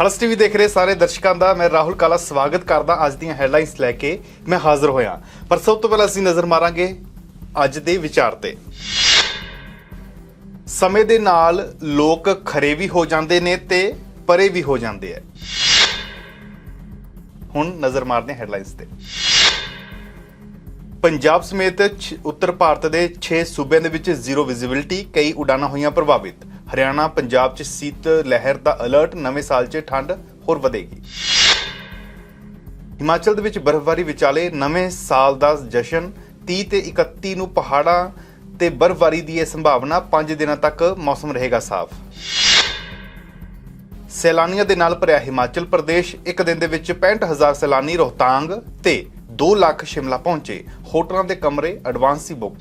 ਖਲਸ TV ਦੇਖ ਰਹੇ ਸਾਰੇ ਦਰਸ਼ਕਾਂ ਦਾ ਮੈਂ ਰਾਹੁਲ ਕਾਲਾ ਸਵਾਗਤ ਕਰਦਾ ਅੱਜ ਦੀਆਂ ਹੈਡਲਾਈਨਸ ਲੈ ਕੇ ਮੈਂ ਹਾਜ਼ਰ ਹੋਇਆ। ਪਰ ਸਭ ਤੋਂ ਪਹਿਲਾਂ ਅਸੀਂ ਨਜ਼ਰ ਮਾਰਾਂਗੇ ਅੱਜ ਦੇ ਵਿਚਾਰ ਤੇ। ਸਮੇਂ ਦੇ ਨਾਲ ਲੋਕ ਖਰੇ ਵੀ ਹੋ ਜਾਂਦੇ ਨੇ ਤੇ ਪਰੇ ਵੀ ਹੋ ਜਾਂਦੇ ਆ ਹੁਣ ਨਜ਼ਰ ਮਾਰਦੇ ਹੈਡਲਾਈਨਸ ਤੇ। ਪੰਜਾਬ ਸਮੇਤ ਛ- ਉੱਤਰ ਭਾਰਤ ਦੇ 6 ਸੂਬਿਆਂ ਦੇ ਵਿੱਚ ਜ਼ੀਰੋ ਵਿਜ਼ਿਬਿਲਟੀ, ਕਈ ਉਡਾਨਾਂ ਹੋਈਆਂ ਪ੍ਰਭਾਵਿਤ। ਹਰਿਆਣਾ ਪੰਜਾਬ 'ਚ ਸੀਤ ਲਹਿਰ ਦਾ ਅਲਰਟ, ਨਵੇਂ ਸਾਲ 'ਚ ਠੰਡ ਹੋਰ ਵਧੇਗੀ। ਹਿਮਾਚਲ ਦੇ ਵਿੱਚ ਬਰਫ਼ਬਾਰੀ ਵਿਚਾਲੇ ਨਵੇਂ ਸਾਲ ਦਾ ਜਸ਼ਨ 30 ਤੇ 31 ਨੂੰ ਪਹਾੜਾਂ ਤੇ ਬਰਫ਼ਬਾਰੀ ਦੀ ਇਹ ਸੰਭਾਵਨਾ 5 ਦਿਨਾਂ ਤੱਕ ਮੌਸਮ ਰਹੇਗਾ ਸਾਫ਼। ਸੈਲਾਨੀਆਂ ਦੇ ਨਾਲ ਭਰਿਆ ਹਿਮਾਚਲ ਪ੍ਰਦੇਸ਼, ਇੱਕ ਦਿਨ ਦੇ ਵਿੱਚ 65000 ਸੈਲਾਨੀ ਰੋਹਤਾਂਗ ਤੇ 2 ਲੱਖ ਸ਼ਿਮਲਾ ਪਹੁੰਚੇ। ਹੋਟਲਾਂ ਦੇ ਕਮਰੇ, ਐਡਵਾਂਸ ਹੀ ਬੁੱਕ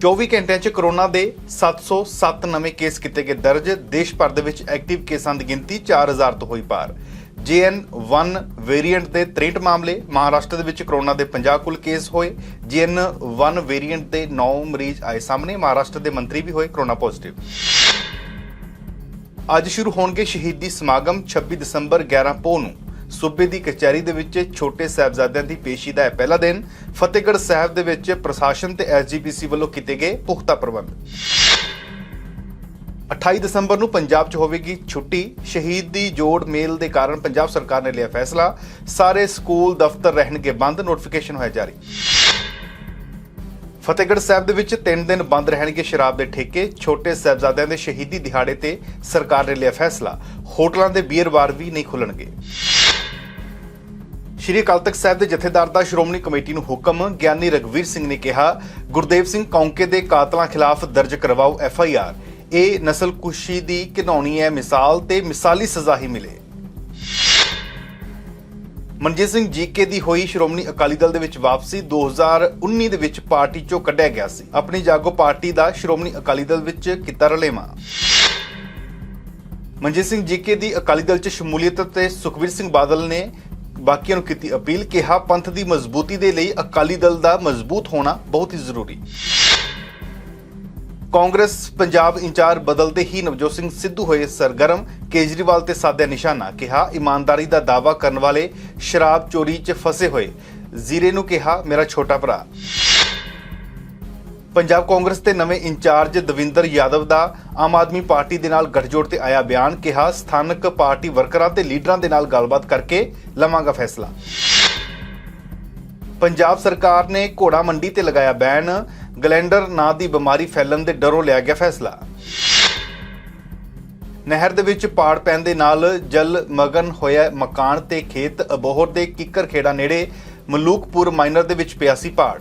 24 ਘੰਟਿਆਂ 'ਚ ਕਰੋਨਾ ਦੇ 707 ਨਵੇਂ ਕੇਸ ਕੀਤੇ ਗਏ ਦਰਜ, ਦੇਸ਼ ਭਰ ਦੇ ਵਿੱਚ ਐਕਟਿਵ ਕੇਸਾਂ ਦੀ ਗਿਣਤੀ 4000 ਤੋਂ ਹੋਈ ਪਾਰ। JN1 ਵੇਰੀਐਂਟ ਦੇ 63 ਮਾਮਲੇ, ਮਹਾਰਾਸ਼ਟਰ ਦੇ ਵਿੱਚ ਕਰੋਨਾ ਦੇ 50 ਕੁੱਲ ਕੇਸ ਹੋਏ। JN1 ਵੇਰੀਐਂਟ ਦੇ 9 ਮਰੀਜ਼ ਆਏ ਸਾਹਮਣੇ, ਮਹਾਰਾਸ਼ਟਰ ਦੇ ਮੰਤਰੀ ਵੀ ਹੋਏ, ਕਰੋਨਾ ਪੋਜ਼ਿਟਿਵ। ਅੱਜ ਸ਼ੁਰੂ ਹੋਣਗੇ ਸ਼ਹੀਦੀ ਸਮਾਗਮ 26 ਦਸੰਬਰ 11 ਪੋਹ ਨੂੰ। ਸੂਬੇ ਦੀ ਕਚਹਿਰੀ ਦੇ ਵਿੱਚ ਛੋਟੇ ਸਾਹਿਬਜ਼ਾਦਿਆਂ ਦੀ ਪੇਸ਼ੀ ਦਾ ਇਹ ਪਹਿਲਾ ਦਿਨ ਫਤਿਹਗੜ੍ਹ ਸਾਹਿਬ ਦੇ ਵਿੱਚ ਪ੍ਰਸ਼ਾਸਨ ਤੇ ਐਸਜੀਪੀਸੀ ਵੱਲੋਂ ਕੀਤੇ ਗਏ ਪੁਖਤਾ ਪ੍ਰਬੰਧ। 28 ਦਸੰਬਰ ਨੂੰ ਪੰਜਾਬ 'ਚ ਹੋਵੇਗੀ ਛੁੱਟੀ। ਸ਼ਹੀਦ ਦੀ ਜੋੜ ਮੇਲ ਦੇ ਕਾਰਨ ਪੰਜਾਬ ਸਰਕਾਰ ਨੇ ਲਿਆ ਫੈਸਲਾ। ਸਾਰੇ ਸਕੂਲ ਦਫ਼ਤਰ ਰਹਿਣਗੇ ਬੰਦ, ਨੋਟੀਫਿਕੇਸ਼ਨ ਹੋਇਆ ਜਾਰੀ। ਫਤਿਹਗੜ੍ਹ ਸਾਹਿਬ ਦੇ ਵਿੱਚ 3 ਦਿਨ ਬੰਦ ਰਹਿਣਗੇ ਸ਼ਰਾਬ ਦੇ ਠੇਕੇ। ਛੋਟੇ ਸਾਹਿਬਜ਼ਾਦਿਆਂ ਦੇ ਸ਼ਹੀਦੀ ਦਿਹਾੜੇ ਤੇ ਸਰਕਾਰ ਨੇ ਲਿਆ ਫੈਸਲਾ। ਹੋਟਲਾਂ ਦੇ ਬੀਅਰ ਬਾਰ ਵੀ ਨਹੀਂ ਖੁੱਲਣਗੇ। ਸ਼੍ਰੀ ਅਕਾਲ ਤਖਤ ਸਾਹਿਬ ਦੇ ਜਥੇਦਾਰ ਦਾ ਸ਼੍ਰੋਮਣੀ ਕਮੇਟੀ ਨੂੰ ਹੁਕਮ, ਗਿਆਨੀ ਰਗਵੀਰ ਸਿੰਘ ਨੇ ਕਿਹਾ, ਗੁਰਦੇਵ ਸਿੰਘ ਕੌਂਕੇ ਦੇ ਕਾਤਲਾਂ ਖਿਲਾਫ ਦਰਜ ਕਰਵਾਓ ਐਫ ਆਈ ਆਰ। ਇਹ ਨਸਲਕੁਸ਼ੀ ਦੀ ਘਿਨੌਣੀ ਹੈ ਮਿਸਾਲ ਤੇ ਮਿਸਾਲੀ ਸਜ਼ਾ ਹੀ ਮਿਲੇ। ਮਨਜੀਤ ਸਿੰਘ ਜੀਕੇ ਦੀ ਹੋਈ ਸ਼੍ਰੋਮਣੀ ਅਕਾਲੀ ਦਲ ਦੇ ਵਿੱਚ ਵਾਪਸੀ 2019 ਦੇ ਵਿੱਚ ਪਾਰਟੀ ਚੋਂ ਕੱਢਿਆ ਗਿਆ ਸੀ। ਆਪਣੀ ਜਾਗੋ ਪਾਰਟੀ ਦਾ ਸ਼੍ਰੋਮਣੀ ਅਕਾਲੀ ਦਲ ਵਿੱਚ ਕੀਤਾ ਰਲੇਵਾਂ। ਮਨਜੀਤ ਸਿੰਘ ਜੀਕੇ ਦੀ ਅਕਾਲੀ ਦਲ 'ਚ ਸ਼ਮੂਲੀਅਤ ਤੇ ਸੁਖਵੀਰ ਸਿੰਘ ਬਾਦਲ ਨੇ ਬਾਕੀਆਂ ਨੂੰ ਕੀਤੀ ਅਪੀਲ ਕਿਹਾ ਪੰਥ ਦੀ ਮਜ਼ਬੂਤੀ ਦੇ ਲਈ ਅਕਾਲੀ ਦਲ ਦਾ ਮਜ਼ਬੂਤ ਹੋਣਾ ਬਹੁਤ ਹੀ ਜ਼ਰੂਰੀ। ਕਾਂਗਰਸ ਪੰਜਾਬ ਇੰਚਾਰਜ ਬਦਲਦੇ ਹੀ ਨਵਜੋਤ ਸਿੰਘ ਸਿੱਧੂ ਹੋਏ ਸਰਗਰਮ, ਕੇਜਰੀਵਾਲ ਤੇ ਸਾਧਿਆ ਨਿਸ਼ਾਨਾ ਕਿਹਾ ਇਮਾਨਦਾਰੀ ਦਾ ਦਾਵਾ ਕਰਨ ਵਾਲੇ ਸ਼ਰਾਬ ਚੋਰੀ 'ਚ ਫਸੇ ਹੋਏ। ਜ਼ੀਰੇ ਨੂੰ ਕਿਹਾ, ਮੇਰਾ ਛੋਟਾ ਭਰਾ। ਪੰਜਾਬ ਕਾਂਗਰਸ ਦੇ ਨਵੇਂ ਇੰਚਾਰਜ ਦਵਿੰਦਰ ਯਾਦਵ ਦਾ ਆਮ ਆਦਮੀ ਪਾਰਟੀ ਦੇ ਨਾਲ ਗੱਠਜੋੜ ਤੇ ਆਇਆ ਬਿਆਨ, ਕਿਹਾ ਸਥਾਨਕ ਪਾਰਟੀ ਵਰਕਰਾਂ ਤੇ ਲੀਡਰਾਂ ਦੇ ਨਾਲ ਗੱਲਬਾਤ ਕਰਕੇ ਲਵਾਂਗਾ ਫੈਸਲਾ। ਪੰਜਾਬ ਸਰਕਾਰ ਨੇ ਘੋੜਾ ਮੰਡੀ ਤੇ ਲਗਾਇਆ ਬੈਨ, ਗਲੈਂਡਰ ਨਾਂ ਦੀ ਬਿਮਾਰੀ ਫੈਲਣ ਦੇ ਡਰੋਂ ਲਿਆ ਗਿਆ ਫੈਸਲਾ। ਨਹਿਰ ਦੇ ਵਿੱਚ ਪਾੜ ਪੈਣ ਦੇ ਨਾਲ ਜਲ ਮਗਨ ਹੋਇਆ ਮਕਾਨ ਤੇ ਖੇਤ ਅਬੋਹਰ ਦੇ ਕਿੱਕਰ ਖੇੜਾ ਨੇੜੇ ਮਲੂਕਪੁਰ ਮਾਈਨਰ ਦੇ ਵਿੱਚ ਪਿਆ ਸੀ ਪਾੜ।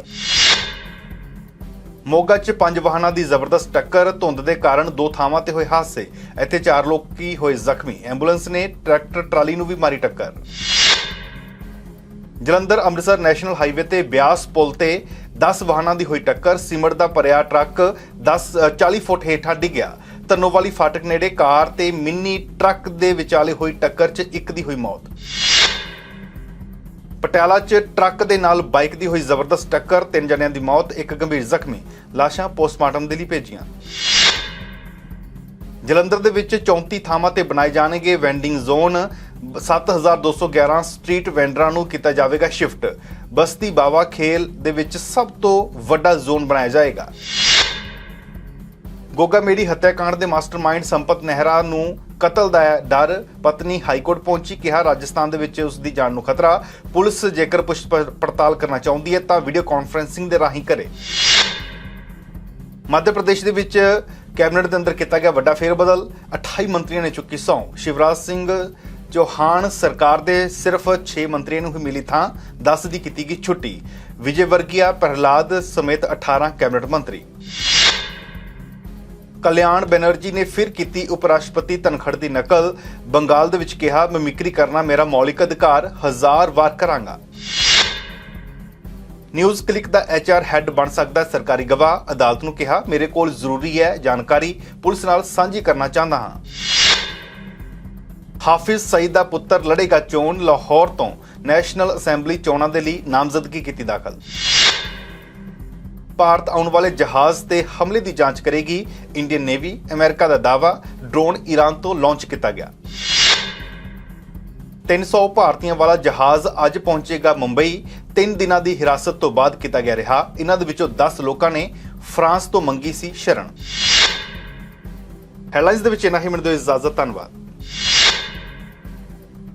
ਮੋਗਾ 'ਚ ਪੰਜ ਵਾਹਨਾਂ ਦੀ ਜ਼ਬਰਦਸਤ ਟੱਕਰ ਧੁੰਦ ਦੇ ਕਾਰਨ ਦੋ ਥਾਵਾਂ ਤੇ ਹੋਏ ਹਾਦਸੇ। ਇੱਥੇ ਚਾਰ ਲੋਕੀ ਹੋਏ ਜ਼ਖਮੀ। ਐਂਬੂਲੈਂਸ ਨੇ ਟਰੈਕਟਰ ਟਰਾਲੀ ਨੂੰ ਵੀ ਮਾਰੀ ਟੱਕਰ। ਜਲੰਧਰ ਅੰਮ੍ਰਿਤਸਰ ਨੈਸ਼ਨਲ ਹਾਈਵੇ ਤੇ ਬਿਆਸ ਪੁਲ ਤੇ 10 ਵਾਹਨਾਂ ਦੀ ਹੋਈ ਟੱਕਰ। ਸਿਮਟ ਦਾ ਭਰਿਆ ਟਰੱਕ 10 ਅ, 40 ਫੁੱਟ ਹੇਠਾਂ ਡਿੱਗਿਆ ਧੰਨੋਵਾਲੀ ਫਾਟਕ ਨੇੜੇ ਕਾਰ ਤੇ ਮਿੰਨੀ ਟਰੱਕ ਦੇ ਵਿਚਾਲੇ ਹੋਈ ਟੱਕਰ 'ਚ ਇੱਕ ਦੀ ਹੋਈ ਮੌਤ। ਪਟਿਆਲਾ 'ਚ ਟਰੱਕ ਦੇ ਨਾਲ ਬਾਈਕ ਦੀ ਹੋਈ ਜ਼ਬਰਦਸਤ ਟੱਕਰ, ਤਿੰਨ ਜਣਿਆਂ ਦੀ ਮੌਤ, ਇੱਕ ਗੰਭੀਰ ਜ਼ਖਮੀ। ਲਾਸ਼ਾਂ ਪੋਸਟਮਾਰਟਮ ਦੇ ਲਈ ਭੇਜੀਆਂ। ਜਲੰਧਰ ਦੇ ਵਿੱਚ 34 ਥਾਵਾਂ ਤੇ ਬਣਾਏ ਜਾਣਗੇ ਵੈਂਡਿੰਗ ਜ਼ੋਨ। 7211 ਸਟਰੀਟ ਵੈਂਡਰਾਂ ਨੂੰ ਕੀਤਾ ਜਾਵੇਗਾ ਸ਼ਿਫਟ। ਬਸਤੀ ਬਾਵਾ ਖੇਲ ਦੇ ਵਿੱਚ ਸਭ ਤੋਂ ਵੱਡਾ ਜ਼ੋਨ ਬਣਾਇਆ ਜਾਏਗਾ। ਗੋਗਾ ਮੇੜੀ ਹੱਤਿਆਕਾਂਡ ਦੇ ਮਾਸਟਰਮਾਈਂਡ ਸੰਪਤ ਨਹਿਰਾ ਨੂੰ ਕਤਲ ਦਾ ਡਰ ਪਤਨੀ ਹਾਈਕੋਰਟ ਪਹੁੰਚੀ, ਕਿਹਾ ਰਾਜਸਥਾਨ ਦੇ ਵਿੱਚ ਉਸ ਦੀ ਜਾਨ ਨੂੰ ਖਤਰਾ। ਪੁਲਿਸ ਜੇਕਰ ਪੁੱਛ ਪੜਤਾਲ ਕਰਨਾ ਚਾਹੁੰਦੀ ਹੈ ਤਾਂ ਵੀਡੀਓ ਕਾਨਫਰੈਂਸਿੰਗ ਦੇ ਰਾਹੀਂ ਕਰੇ। ਮੱਧ ਪ੍ਰਦੇਸ਼ ਦੇ ਵਿੱਚ ਕੈਬਨਿਟ ਦੇ ਅੰਦਰ ਕੀਤਾ ਗਿਆ ਵੱਡਾ ਫੇਰਬਦਲ। 28 ਮੰਤਰੀਆਂ ਨੇ ਚੁੱਕੀ ਸਹੁੰ। ਸ਼ਿਵਰਾਜ ਸਿੰਘ ਚੌਹਾਨ ਸਰਕਾਰ ਦੇ ਸਿਰਫ 6 ਮੰਤਰੀਆਂ ਨੂੰ ਹੀ ਮਿਲੀ ਥਾਂ। 10 ਦੀ ਕੀਤੀ ਗਈ ਛੁੱਟੀ। ਵਿਜੇ ਵਰਗੀਆ, ਪ੍ਰਹਲਾਦ ਸਮੇਤ 18 ਕੈਬਨਿਟ ਮੰਤਰੀ। ਕਲਿਆਣ ਬੈਨਰਜੀ ਨੇ ਫਿਰ ਕੀਤੀ ਉਪ ਰਾਸ਼ਟਰਪਤੀ ਧਨਖੜ ਦੀ ਨਕਲ। ਬੰਗਾਲ ਦੇ ਵਿੱਚ ਕਿਹਾ, ਮਿਮਿਕਰੀ ਕਰਨਾ ਮੇਰਾ ਮੌਲਿਕ ਅਧਿਕਾਰ, ਹਜ਼ਾਰ ਵਾਰ ਕਰਾਂਗਾ। ਨਿਊਜ਼ ਕਲਿੱਕ ਦਾ ਐਚਆਰ ਹੈੱਡ ਬਣ ਸਕਦਾ ਸਰਕਾਰੀ ਗਵਾਹ। ਅਦਾਲਤ ਨੂੰ ਕਿਹਾ, ਮੇਰੇ ਕੋਲ ਜ਼ਰੂਰੀ ਹੈ ਜਾਣਕਾਰੀ, ਪੁਲਿਸ ਨਾਲ ਸਾਂਝੀ ਕਰਨਾ ਚਾਹੁੰਦਾ ਹਾਂ। ਹਾਫਿਜ਼ ਸਈਦ ਦਾ ਪੁੱਤਰ ਲੜੇਗਾ ਚੋਣ ਲਾਹੌਰ ਤੋਂ। ਨੈਸ਼ਨਲ ਅਸੈਂਬਲੀ ਚੋਣਾਂ ਦੇ ਲਈ ਨਾਮਜ਼ਦਗੀ ਕੀਤੀ ਦਾਖਲ। ਭਾਰਤ ਆਉਣ ਵਾਲੇ ਜਹਾਜ਼ ਤੇ ਹਮਲੇ ਦੀ ਜਾਂਚ ਕਰੇਗੀ। ਇੰਡੀਅਨ ਨੇਵੀ, ਅਮਰੀਕਾ ਦਾ ਦਾਅਵਾ, ਡਰੋਨ ਈਰਾਨ ਤੋਂ ਲਾਂਚ ਕੀਤਾ ਗਿਆ। 300 ਭਾਰਤੀਆਂ ਵਾਲਾ ਜਹਾਜ਼ ਅੱਜ ਪਹੁੰਚੇਗਾ ਮੁੰਬਈ। 3 ਦਿਨਾਂ ਦੀ ਹਿਰਾਸਤ ਤੋਂ ਬਾਅਦ ਕੀਤਾ ਗਿਆ ਰਿਹਾ। ਇਹਨਾਂ ਦੇ ਵਿੱਚੋਂ 10 ਲੋਕਾਂ ਨੇ ਫਰਾਂਸ ਤੋਂ ਮੰਗੀ ਸੀ ਸ਼ਰਨ। ਹੈਡਲਾਈਨਸ ਦੇ ਵਿੱਚ ਇਹਨਾਂ ਹੀ ਮਿੰਟ ਦਿਓ ਇਜਾਜ਼ਤ, ਧੰਨਵਾਦ।